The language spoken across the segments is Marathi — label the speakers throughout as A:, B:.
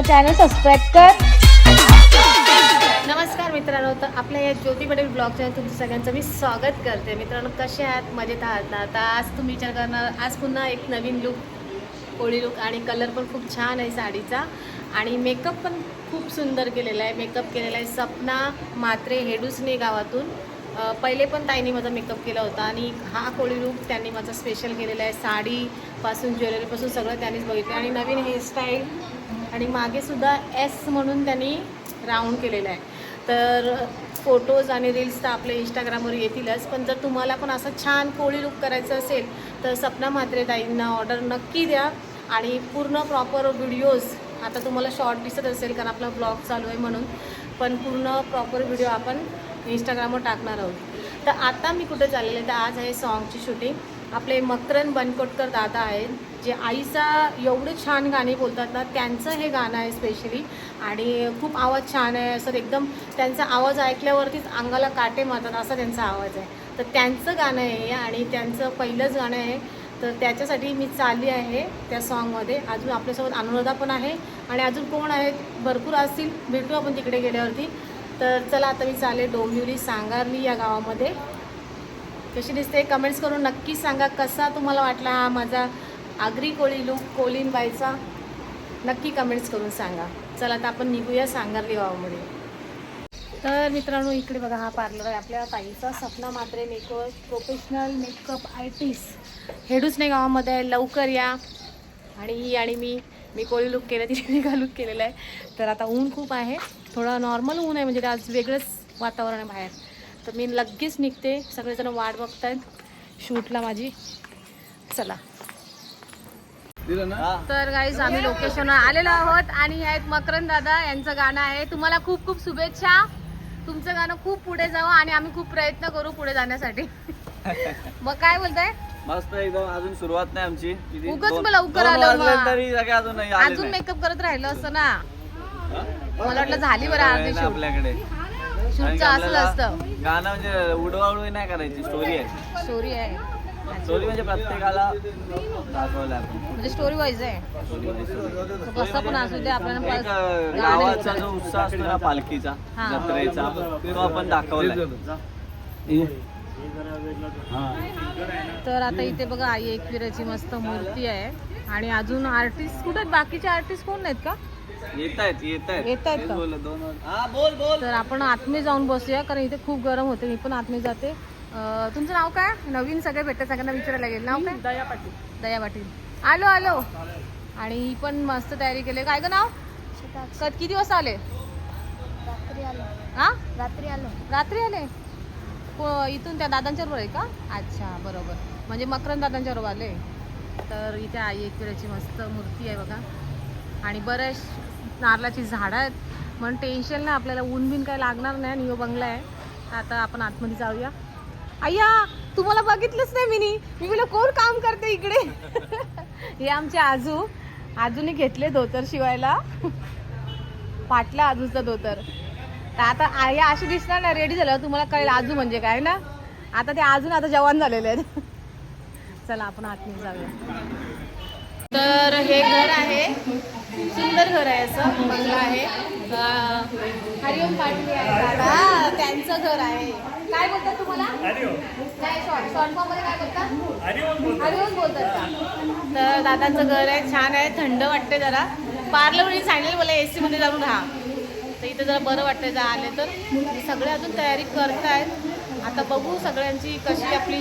A: दादू चॅनल सबस्क्राईब कर.
B: नमस्कार मित्रांनो तर आपल्या या ज्योती पटेल ब्लॉगच्या तुमचं सगळ्यांचं मी स्वागत करते. मित्रांनो कसे आहात? मजेत आहात ना? आता आज तुम्ही विचार करणार आज पुन्हा एक नवीन लुक होळी लुक आणि कलर पण खूप छान आहे साडीचा. आणि मेकअप पण खूप सुंदर केलेला आहे. मेकअप केलेला आहे सपना मात्रे हेडूसने गावातून. पहिले पण ताईने माझा मेकअप केला होता आणि हा कोळी लुक त्यांनी माझा स्पेशल केलेला आहे. साडीपासून ज्वेलरीपासून सगळं त्यांनीच बघितलं. आणि नवीन हेअरस्टाईल आणि मागे सुद्धा एस म्हणून त्यांनी राऊंड केलेलं आहे. तर फोटोज आणि रील्स तर आपल्या इंस्टाग्रामवर येतीलच पण जर तुम्हाला पण असं छान कोळी लुक करायचं असेल तर सपना म्हात्रे ताईंना ऑर्डर नक्की द्या. आणि पूर्ण प्रॉपर व्हिडिओज आता तुम्हाला शॉर्ट दिसत असेल कारण आपला ब्लॉग चालू आहे म्हणून पण पूर्ण प्रॉपर व्हिडिओ आपण इंस्टाग्रामवर टाकणार आहोत. तर आता मी कुठे चाललेले आहे तर आज आहे सॉन्गची शूटिंग आपले मकरन बनकोटकर दादा आहेत. जे आईचा एवढे छान गाणी बोलतात ना त्यांचं हे गाणं आहे स्पेशली आणि खूप आवाज छान आहे असं एकदम त्यांचा आवाज ऐकल्यावरतीच अंगाला काटे मारतात असा त्यांचा आवाज आहे. तर त्यांचं गाणं आहे आणि त्यांचं पहिलंच गाणं आहे. तर त्याच्यासाठी मी चालली आहे त्या सॉन्गमध्ये अजून आपल्यासोबत अनुराधा पण आहे आणि अजून कोण आहेत? भरपूर असतील. भेटू आपण तिकडे गेल्यावरती. तर चला आता मी चालले डोंबिवली सांगारली या गावामध्ये. कशी दिसते? कमेंट्स करून नक्की सांगा कसा तुम्हाला वाटला हा माझा आगरी कोळी लूक कोलीन बायचा नक्की कमेंट्स करून सांगा. चला आता आपण निघूया सांगारली गावामध्ये तर मित्रांनो इकडे बघा हा पार्लर आहे आपल्या ताईचा. Sapna Matre makeup professional makeup artist हेडूच नाही गावामध्ये आहे लवकर या. आणि ही आणि मी मी कोळी लुक केलं तिने वेगळा लुक केलेला आहे. तर आता ऊन खूप आहे. थोडं नॉर्मल ऊन आहे म्हणजे आज वेगळंच वातावरण आहे बाहेर. तर मी लगेच निघते. सगळेजण वाट बघत आहेत शूटला माझी. चला. तर गाईज आम्ही लोकेशनवर आलेलो आहोत आणि हे आहेत मकरन दादा यांचं गाणं आहे. तुम्हाला खूप खूप शुभेच्छा. तुमचं गाणं खूप पुढे जावं आणि आम्ही खूप प्रयत्न करू पुढे जाण्यासाठी. मग काय बोलताय?
C: मस्त एकदम अजून सुरुवात नाही आमची?
B: उगाच लवकर
C: दोन
B: आलं.
C: तरी अजून नाही आले
B: अजून. मेकअप करत राहिलं असतं ना.
C: हा?
B: मला वाटलं झाली बरं अर्धी शूट
C: आपल्याकडे.
B: शूटचं असंच
C: आपल्याला
B: असतं.
C: गाणं म्हणजे उडवाउडवी नाही करायची स्टोरी आहे.
B: स्टोरी आहे.
C: स्टोरी म्हणजे प्रत्येकाला दाखवलं आपण.
B: म्हणजे स्टोरी वाईज आहे. कसं पण असू दे आपल्याला
C: एक
B: गाणं
C: गावाचा. जो उत्साह असतो ना पालखीचा
B: हा.
C: जत्रेचा तो आपण दाखवलाय.
B: तर आता इथे बघा आई एकविराची मस्त मूर्ती आहे. आणि अजून आर्टिस्ट कुठे आहेत? बाकीचे आर्टिस्ट कोण नाहीत का?
C: येत आहेत येत आहेत
B: येतायत का?
C: दोन हा बोल बोल.
B: तर आपण आतमध्ये जाऊन बसूया कारण इथे खूप गरम होते. मी पण आतमध्ये जाते. तुमचं नाव काय? नवीन सगळे भेटतात सगळ्यांना विचारायला लागेल. नाव काय? दया पाटील. दया पाटील. आलो आलो. आणि ही पण मस्त तयारी केली. काय ग नाव? कत किती वाजता आले?
A: रात्री आलो.
B: हा
A: रात्री आलो.
B: रात्री आले? इथून त्या दादांच्या बरोबर आहे का? अच्छा बरोबर. म्हणजे मकरन दादांच्या बरोबर आले. तर इथे आई एकविराची मस्त मूर्ती आहे बघा. आणि बऱ्याच नारळाची झाडं आहेत. म्हणून टेन्शन नाही आपल्याला ऊन बिन काय लागणार नाही आणि यो बंगला आहे. आता आपण आतमध्ये जाऊया. अय्या तुम्हाला बघितलंच नाही मी मी बोला कोण काम करते इकडे? हे आमचे आजू. आजूने घेतले धोतर शिवायला. पाटला आजूचा धोतर. तर आता आया अशी दिसणार ना रेडी झालं तुम्हाला कळेल आजू म्हणजे काय ना? आता ते अजून आता जवान झालेले आहेत. चला आपण आतमध्ये जाऊया. तर हे घर आहे. सुंदर घर आहे असं. बंगला आहे. हरिओम पाटील आहे. दादा त्यांचं घर आहे. काय बोलतात तुम्हाला? नाही शॉर्ट शॉर्ट फॉर्ममध्ये काय बोलतात. हरिओम बोलतात का? तर दादांचं घर आहे छान आहे थंड वाटते जरा. पार्लर सांगितलं मला ए सी मध्ये जाऊन राहा. तर इथं जरा बरं वाटतं जर आले तर. सगळे अजून तयारी करतायत. आता बघू सगळ्यांची कशी आपली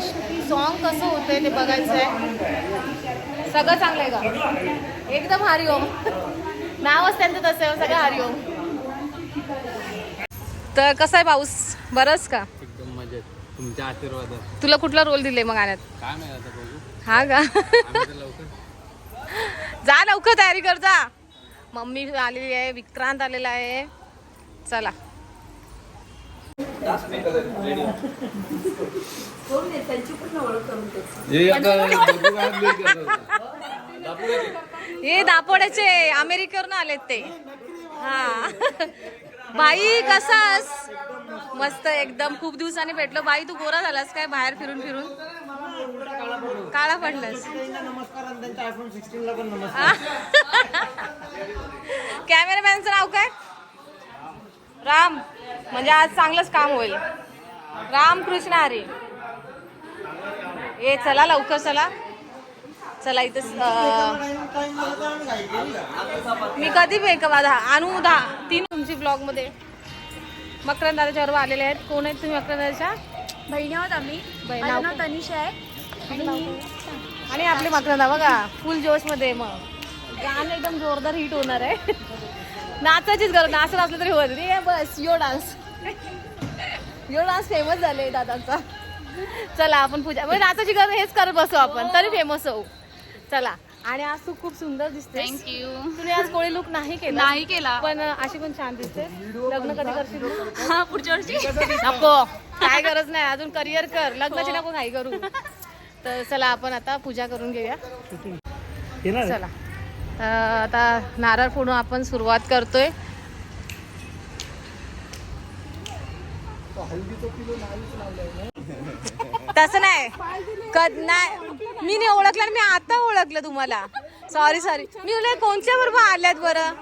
B: सॉन्ग कसं होतंय ते बघायचं आहे सगळं चांगलं आहे का एकदम हरिओम नावच त्यांचं तसं आहे सगळं हरिओम तर कसा आहे पाऊस? बरंच का?
D: एकदम मजेत. तुमच्या आशीर्वाद
B: तुला कुठला रोल दिले मग गाण्यात
D: काय माहिती
B: हा का? जा लवकर तयारी कर जा. मम्मी आलेली आहे विक्रांत आलेला आहे. चला. हे दापोड्याचे अमेरिकेवरून आलेत ते. हा. बाई कसास? मस्त एकदम. खूप दिवसांनी भेटलो. बाई तू गोरा झालास काय बाहेर फिरून फिरून? काळा पडलास.
E: नमस्कार आणि त्यांच्या आयफोन सिक्स्टीन ला पण नमस्कार
B: कॅमेरामॅनचं नाव काय? राम. म्हणजे आज चांगलंच काम होईल. राम कृष्ण हरी ए चला लवकर चला. चला इथं मी कधी मेकअप आता आणू दहा तीन तुमची ब्लॉगमध्ये. मकरंदाच्या बरोबर आलेले आहेत. कोण आहेत तुम्ही मकरंदाच्या
A: बहिणी आहोत आम्ही.
B: बहीण.
A: नाव तनिषा आहे. आणि
B: आपले मकरंदा बघा फुल जोशमध्ये मग. गाणं एकदम जोरदार हिट होणार आहे. नाचायचीच गरज नाचत असलं तरी होत नाही. बस यो डान्स. यो डान्स फेमस झाले दादांचा. चला आपण पूजा म्हणजे नाचायची गरज हेच करत बसू आपण तरी फेमस होऊ. चला. आणि आज तू खूप सुंदर दिसते
F: थँक्यू
B: तुम्ही आज कोळी लुक नाही केला.
F: नाही केला.
B: पण अशी पण छान दिसते लग्न कधी करशील?
F: हा पुढच्या वर्षी.
B: नको. काय गरज नाही. अजून करिअर कर. लग्नाची नको काही करू. तर चला आपण आता पूजा करून घेऊया. चला. आता नारळ फोडून आपण सुरुवात करतोय. तसं नाही. कद नाही. मी नाही ओळखलं आणि मी आता ओळखलं तुम्हाला. सॉरी सॉरी मी बोलले कोणत्या बरोबर आल्यात बरं?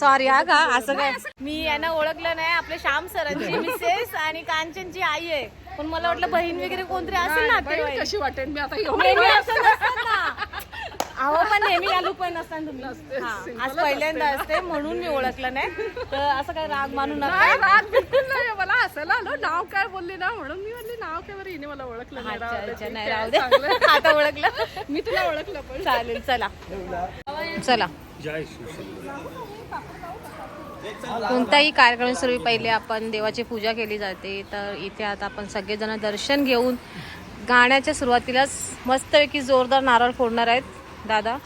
B: सॉरी हा का? असं काय? मी यांना ओळखलं नाही. आपले श्याम सरांची मिसेस आणि कांचनची आई आहे. पण मला वाटलं बहीण वगैरे कोणतरी असेल ना कशी वाटेल? मी आता नेहमी असं नसतात ना अहो पण नेहमी आलू पण नसतात तुम्ही. हा, आज पहिल्यांदा असते. म्हणून मी ओळखलं नाही. तर असं काय राग मानू नका.
G: राग बिलकुल नाही. मला हसायला आलं. नाव काय बोलली ना म्हणून मी म्हणली नाव काय बरं? हिने मला ओळखलं नाही.
B: अच्छा
G: राव,
B: अच्छा
G: ठीक
B: नाही
G: आहे,
B: राहू दे. आता ओळखलं.
G: मी तुला ओळखलं पण.
B: चालेल चला. चला. कोणताही कार्यक्रमापूर्वी पहिले आपण देवाची पूजा केली जाते तर इथे आता आपण सगळेजण दर्शन घेऊन गाण्याच्या सुरुवातीलाच मस्तपैकी जोरदार नारळ फोडणार आहेत. दादा?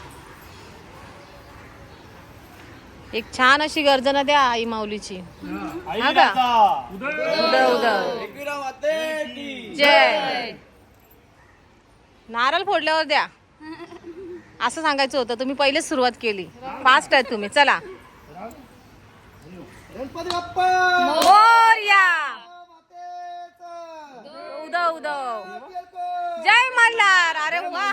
B: एक छान अशी गर्जना द्या आई माऊलीची. हा का? उदा उदा जय. नारळ फोडल्यावर द्या. असं सांगायचं होतं तुम्ही पहिलेच सुरुवात केली. फास्ट आहे तुम्ही चला.
E: गणपती बाप्पा.
B: मोरया. उदव जय मल्हार. अरे वा.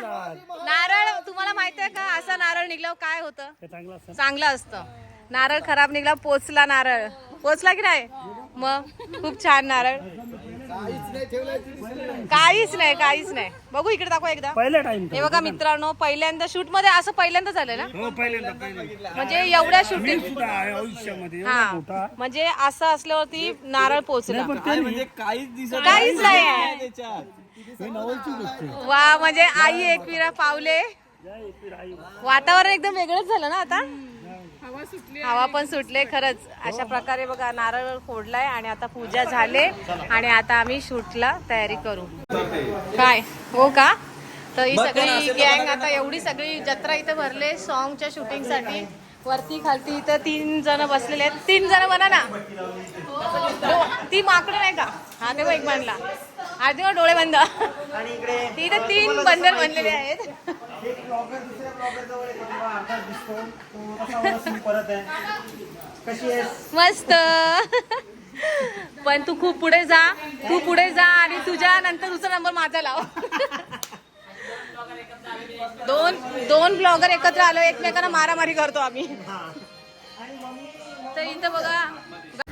B: नारळ तुम्हाला माहिती आहे का? असा नारळ निघल्यावर काय होतं? चांगलं असतं. नारळ खराब निघला पोचला नारळ. पोचला की नाही? मग खूप छान नारळ. काहीच नाही काहीच नाही. बघू इकडे दाखवा एकदा.
E: पहिला टाइम
B: हे बघा मित्रांनो पहिल्यांदा शूटमध्ये असं पहिल्यांदा झालं ना?
E: हो
B: म्हणजे एवढ्या शूटिंग हा. म्हणजे असं असल्यावरती नारळ पोचला
C: म्हणजे काहीच दिसत
B: काहीच नाही.
E: हे नवलची गोष्ट आहे.
B: वा म्हणजे आई एकविरा पावले. वातावरण एकदम वेगळंच झालं ना आता? हवा पण सुटले खरंच. अशा प्रकारे बघा नारळ फोडलाय आणि आता पूजा झाले आणि आता आम्ही शूटला तयारी करू. काय? हो का? तर ही सगळी गँग आता एवढी सगळी जत्रा इथे भरले सॉन्गच्या शूटिंगसाठी वरती खालती इथं तीन जण बसलेले आहेत. तीन जण म्हणा ना. दो- ती माकडं नाही का? हा ते बघ एक बांधला मग डोळे बंद.
E: आणि इकडे
B: ती इथं तीन बंडल बनलेले आहेत.
E: एक ब्लॉगर दुसऱ्या ब्लॉगर जवळ एक मुलगा अर्धाच दिसतो. तो कसा मला सीन परत आहे? कशी आहेस?
B: मस्त. पण तू खूप पुढे जा. तू पुढे जा आणि तुझ्या नंतर दुसरा नंबर माझा लाव. दोन दोन ब्लॉगर एकत्र आलो एकमेकांना मारामारी करतो आम्ही. तर इथं बघा.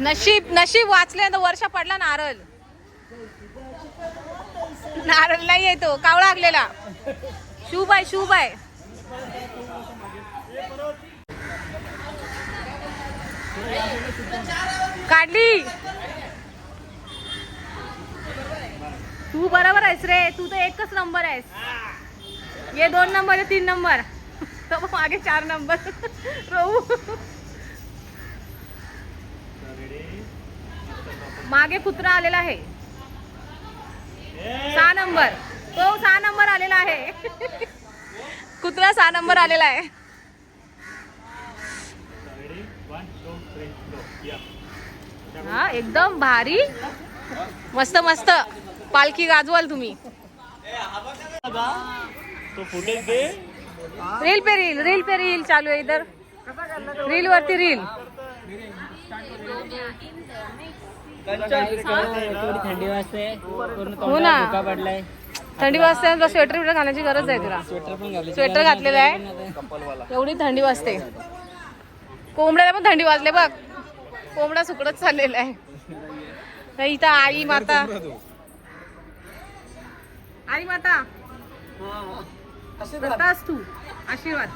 B: नशीब नशीब वाचले तर वर्षा पडला नारळ. नारळ नाही येतो कावळा लागलेला शुभ आहे शुभ आहे काढली. तू बरोबर आहेस रे तू तर एकच नंबर आहेस. ये दोन नंबर आहे तीन नंबर. तो मग मागे चार नंबर. रहू. मागे कुत्रा आलेला आहे. सहा नंबर. तो सहा नंबर आलेला आहे. कुत्रा सहा नंबर आलेला आहे. हा एकदम भारी. मस्त मस्त. पालखी गाजवाल तुम्ही. रील पे रील रील पे रील चालू आहे इधर. रील वरती रील.
H: थोडी थंडी वाजते. पूर्ण
B: हो ना.
H: धोका पडलाय.
B: थंडी वाजते तुला स्वेटर बिटर घालायची गरज आहे तुला.
C: स्वेटर पण घालायची.
B: स्वेटर घातलेलं आहे. एवढी थंडी वाजते. कोंबड्याला पण थंडी वाजले बघ. कोंबडा सुकडत चाललेला आहे. नाही इथं आई माता. आई माता. तू. आशीर्वाद.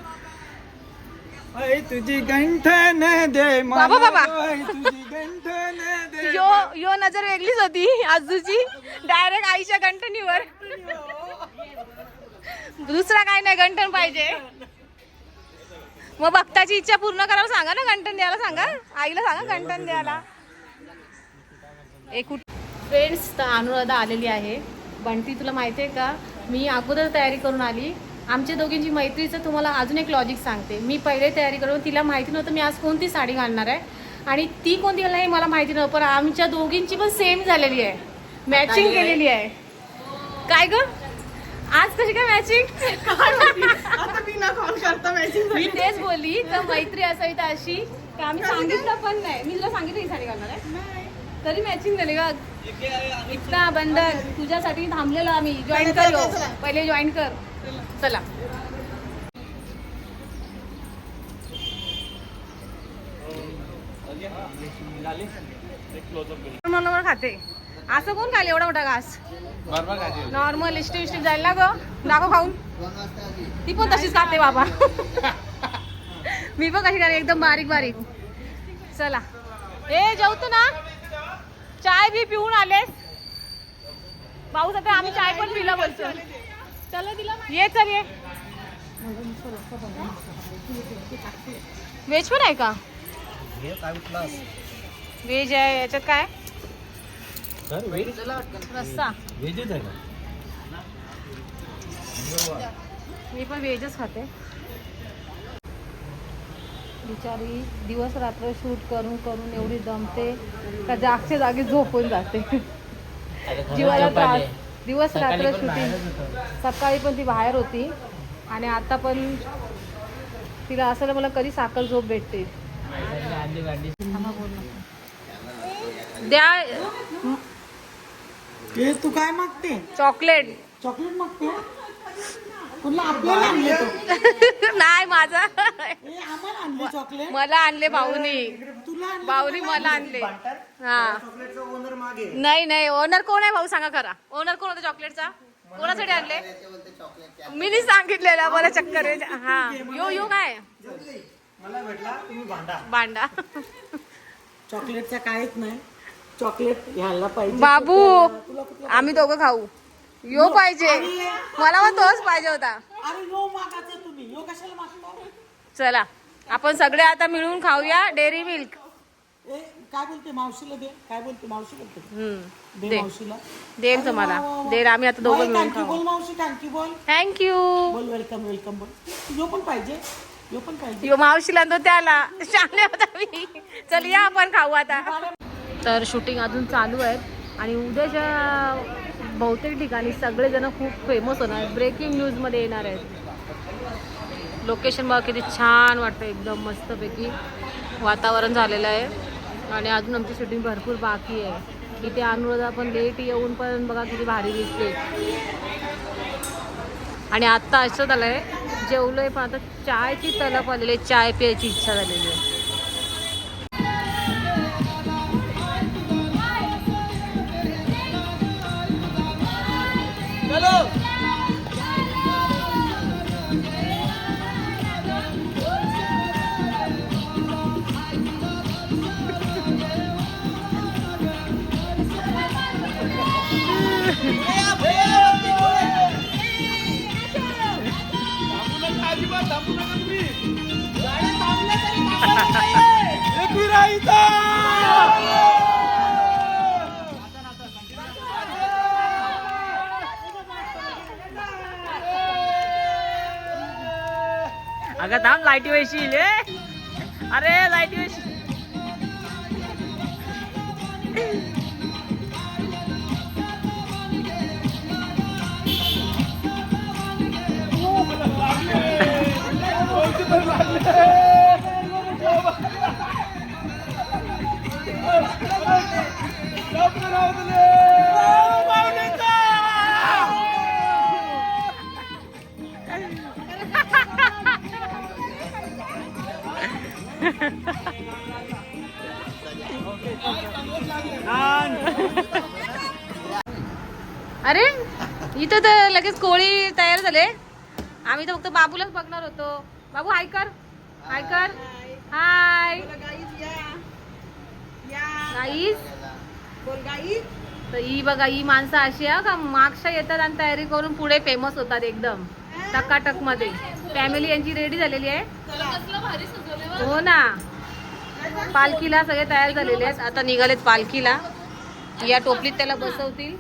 C: तुझी गंठन दे
B: बाबा, बाबा.
C: ऐ तुझी गंठन दे
B: यो यो नजर वेगळीच होती आजूची. डायरेक्ट आईच्या गंठणीवर. दुसरा काय नाही गंठण पाहिजे. मग भक्ताची इच्छा पूर्ण करायला सांगा ना गंठण द्यायला सांगा. आईला सांगा गंठण द्यायला. एक फ्रेंड्स तर अनुराधा आलेली आहे. बंटी तुला माहिती आहे का? मी अगोदर तयारी करून आली. आमच्या दोघींची मैत्रीचं तुम्हाला अजून एक लॉजिक सांगते. मी पहिले तयारी करून तिला माहिती नव्हतं मी आज कोणती साडी घालणार आहे. आणि ती कोणती घालणार हे मला माहिती नव्हतं पण आमच्या दोघींची पण सेम झालेली आहे. मॅचिंग केलेली आहे. काय ग? आज कशी काय मॅचिंग
G: आता मी ना कॉल करता मॅचिंग
B: मी तेच बोलली तर मैत्री असावी तर अशी. की आम्ही सांगितलं पण नाही. मी तुला सांगितलं ही साडी घालणार आहे. तरी मॅचिंग झाली बघ इतका बंधन तुझ्यासाठी थांबलेलो आम्ही. जॉईन कर. पहिले जॉईन कर. चला. म्हणून खाते. असं कोण खाले एवढा मोठा घास? नॉर्मल इष्टी इष्टी जायला ग दाखव खाऊन. ती पण तशीच खाते बाबा. मी पण कशी खाते? एकदम बारीक बारीक. चला. ए जेवतो ना. चाय बी पिऊन आलेस. पाऊस आता आम्ही चाय पण पिला बोलतो ये चल ये. व्हेज पण आहे का? व्हेज आहे. याच्यात काय? रस्सा. मी पण व्हेजच खाते. बिचारी दिवस रात्र शूट करून करून एवढी दमते का जागच्या जागी झोपून जाते. जीवाला त्रास दिवस रात्र शूटिंग सकाळी पण ती बाहेर होती. आणि आता पण तिला असं मला कधी साखर झोप भेटते. द्या.
E: ते तू काय मागते?
B: चॉकलेट.
E: चॉकलेट मागते? तुला आपल्याला आणले तो.
B: नाही माझा.
E: ए, आम्हाला आणले चॉकलेट.
B: मला आणले भाऊनी
E: तुला आणले
B: भाऊनी मला आणले. हा.
E: चॉकलेटचा ओनर मागे.
B: नाही नाही ओनर कोण आहे भाऊ? सांगा खरा. ओनर कोण होता चॉकलेटचा? कोणासाठी आणले? मी नाही सांगितलेलं मला चक्कर आहे. हा. यो यो काय?
E: मला भेटला तुम्ही भांडा.
B: बांडा
E: चॉकलेटचा काहीच नाही. चॉकलेट घ्यायला पाहिजे.
B: बाबू आम्ही दोघं खाऊ. यो पाहिजे. मला पण तोच पाहिजे होता. चला आपण सगळे आता मिळून खाऊया डेअरी मिल्क.
E: काय बोलते? मावशीला दे. काय बोलते? मावशी बोलते दे
B: दे.
E: मावशीला.
B: देईल तुम्हाला. देईल आम्ही आता दोघं मिळून
E: थँक्यू
B: खाऊ.
E: बोल मावशी थँक्यू बोल.
B: थँक्यू
E: बोल वेलकम वेलकम बोल. यो पण पाहिजे. यो पण पाहिजे.
B: यो मावशीला तो त्याला. शाने होता मी. चल या आपण खाऊ आता. तर शूटिंग अजून चालू आहेत आणि उद्याच्या बहुतेक ठिकाणी सगळेजण खूप फेमस होणार. ब्रेकिंग न्यूजमध्ये येणार आहेत. लोकेशन बघा किती छान वाटतं एकदम मस्तपैकी वातावरण झालेलं आहे. आणि अजून आमची शूटिंग भरपूर बाकी आहे. इथे अनुराधा पण लेट येऊन पण बघा किती भारी दिसते आणि आत्ता असं झालं आहे जेवलोय पण आता चायची तलप आलेली आहे. चाय प्यायची इच्छा झालेली आहे. अगं थांब लाईटी वैशील अरे लाईटी वैशील अरे इथं तर लगेच कोळी तयार झाले. आम्ही तर फक्त बाबूलाच बघणार होतो. बाबू हाय कर हाय कर हाय गाईस तर ही बघा ही माणसं अशी आहे का? मागच्या येतात आणि तयारी करून पुढे फेमस होतात एकदम. टकाटकमध्ये. फॅमिली यांची रेडी झालेली आहे. हो ना. पालखीला सगळे तयार झालेले आहेत. आता निघालेत पालखीला. या टोपलीत त्याला बसवतील.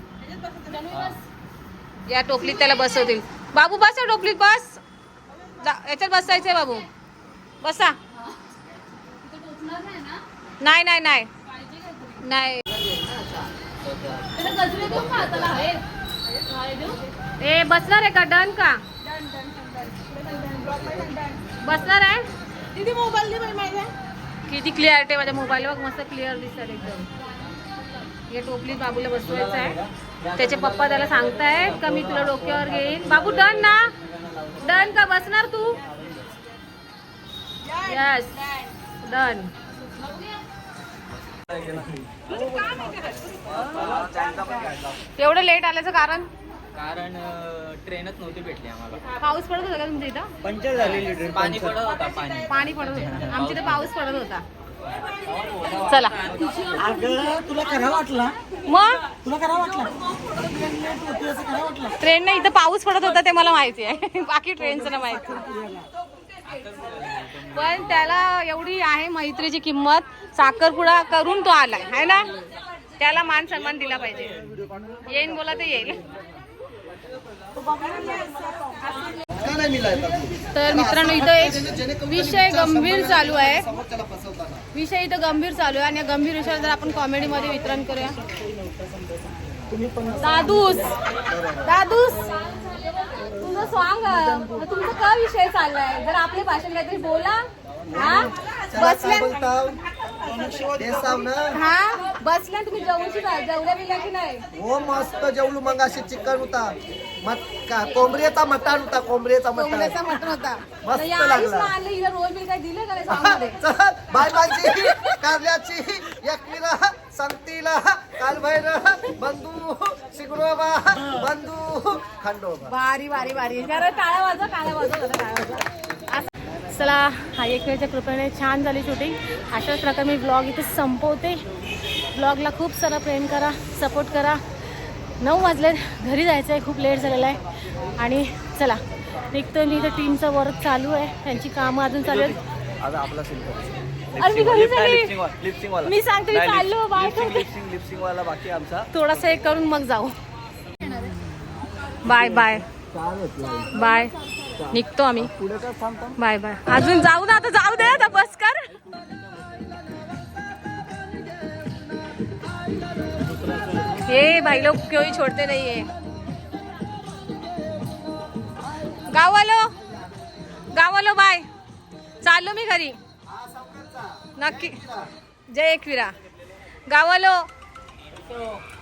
B: या टोपलीत त्याला बसवतील. बाबू बस या टोपलीत बस. याच्यात बसायचंय बाबू. बसा. नाही नाही नाही. नाही. ए बसणार आहे का? डन का? बसणार आहे?
G: दीदी मोबाईल दे बाई माझ्या.
B: किती क्लिअरिटी माझ्या मोबाईल बघ मस्त क्लिअर दिसतात एकदम. या टोपलीत बाबूला बसवायचं आहे. त्याचे पप्पा त्याला सांगतायत का मी तुला डोक्यावर घेईन. बाबू डन ना? डन का? बसणार तू? यस डन एवढं लेट आल्याचं कारण?
C: कारण ट्रेनच नव्हती भेटली आम्हाला.
B: पाऊस पडत होता का तुमच्या इथं?
E: पंचर झालेली ट्रेन
C: पाणी पडत होता पाणी.
B: पाणी पडत होतं. आमच्या इथे पाऊस पडत होता. चला.
E: अगं तुला वाटला?
B: मग?
E: तुला खरा वाटला? ट्रेन
B: ट्रेनने इथं पाऊस पडत होता ते मला माहिती आहे. बाकी ट्रेनचं नाही माहिती. पण त्याला एवढी आहे मैत्रीची किंमत. साखरपुडा करून तो आलाय है ना? त्याला मान सन्मान दिला पाहिजे. येईन बोला ते येईल. तर मित्रांनो इथं एक विषय गंभीर चालू आहे. विषय इथं गंभीर चालू आहे आणि गंभीर विषयावर जर आपण कॉमेडीमध्ये वितरण करूया. दादूस. दादूस. तुझं सांग तुमचा का विषय चाललाय? जर आपल्या भाषण काहीतरी बोला. हा? बसल्या हा तुम्ही जेवूची नाही?
F: हो मस्त जेवलो मग अशी चिकन होता. मत का कोंबरेचा मटण होता कोंबरेचा मटण.
B: कोंबड्याचा मटण होता.
F: मस्त
B: या आईस
F: लागला.
B: आणलं हिला रोल बिल काय दिलं का नाही सॉंगमध्ये?
F: चल बायबांची कारल्याची संतीला कालभैर बंधू शिगरोबा बंधू खंडोबा.
B: भारी भारी भारी. जरा टाळ्या वाजवा टाळ्या वाजवा जरा टाळ्या वाजवा. असं- चला हा एक वेळच्या कृपेने छान झाली शूटिंग अशाच प्रकारे मी ब्लॉग इथे संपवते. ब्लॉगला खूप सारा प्रेम करा सपोर्ट करा. नऊ वाजले घरी जायचं आहे खूप लेट झालेलं आहे. आणि चला निघतोय मी इथं टीमचा वर्क चालू आहे. त्यांची कामं अजून चालू आहेत. मी घरी सांगते मी चाललो बाय थोडासा एक करून मग जाऊ. Bye bye bye. निघतो आम्ही. Bye bye. अजून जाऊ ना आता जाऊ दे आता बस कर. हे भाई लोग कोई छोड़ते नहीं है गावालो गावालो बाय. चाललो मी घरी. नक्की. जय एकविरा. गावालो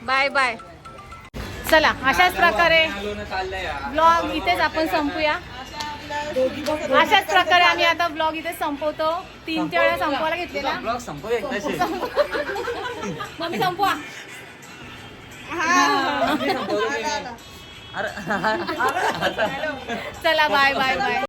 B: बाय बाय. चला अशाच प्रकारे ब्लॉग इथेच आपण संपूया. अशाच प्रकारे आम्ही आता ब्लॉग इथे संपवतो. तीन चार वेळा संपवायला घेतलेला.
C: ब्लॉग संपव एकदाशी
B: मम्मी संपवा. चला बाय बाय बाय